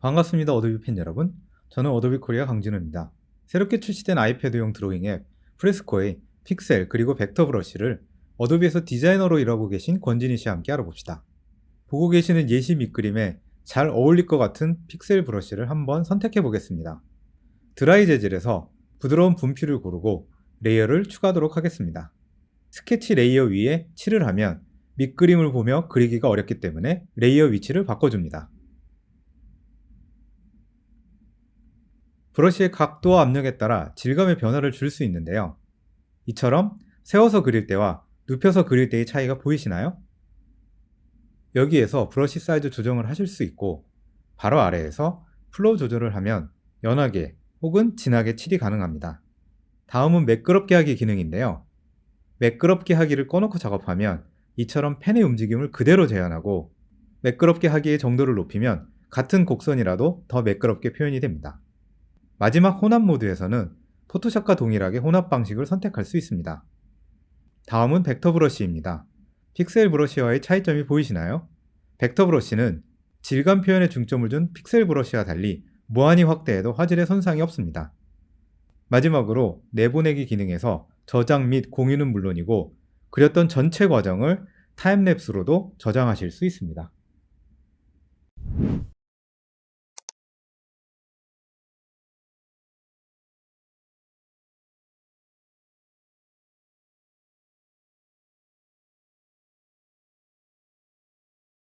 반갑습니다 어도비 팬 여러분. 저는 어도비 코리아 강진우입니다. 새롭게 출시된 아이패드용 드로잉 앱 프레스코의 픽셀 그리고 벡터 브러쉬를 어도비에서 디자이너로 일하고 계신 권진희 씨와 함께 알아봅시다. 보고 계시는 예시 밑그림에 잘 어울릴 것 같은 픽셀 브러쉬를 한번 선택해 보겠습니다. 드라이 재질에서 부드러운 분필을 고르고 레이어를 추가하도록 하겠습니다. 스케치 레이어 위에 칠을 하면 밑그림을 보며 그리기가 어렵기 때문에 레이어 위치를 바꿔줍니다 브러쉬의 각도와 압력에 따라 질감의 변화를 줄 수 있는데요. 이처럼 세워서 그릴 때와 눕혀서 그릴 때의 차이가 보이시나요? 여기에서 브러쉬 사이즈 조정을 하실 수 있고 바로 아래에서 플로우 조절을 하면 연하게 혹은 진하게 칠이 가능합니다. 다음은 매끄럽게 하기 기능인데요. 매끄럽게 하기를 꺼놓고 작업하면 이처럼 펜의 움직임을 그대로 재현하고 매끄럽게 하기의 정도를 높이면 같은 곡선이라도 더 매끄럽게 표현이 됩니다. 마지막 혼합 모드에서는 포토샵과 동일하게 혼합 방식을 선택할 수 있습니다. 다음은 벡터 브러쉬입니다. 픽셀 브러쉬와의 차이점이 보이시나요? 벡터 브러쉬는 질감 표현에 중점을 준 픽셀 브러쉬와 달리 무한히 확대해도 화질에 손상이 없습니다. 마지막으로 내보내기 기능에서 저장 및 공유는 물론이고 그렸던 전체 과정을 타임랩스로도 저장하실 수 있습니다.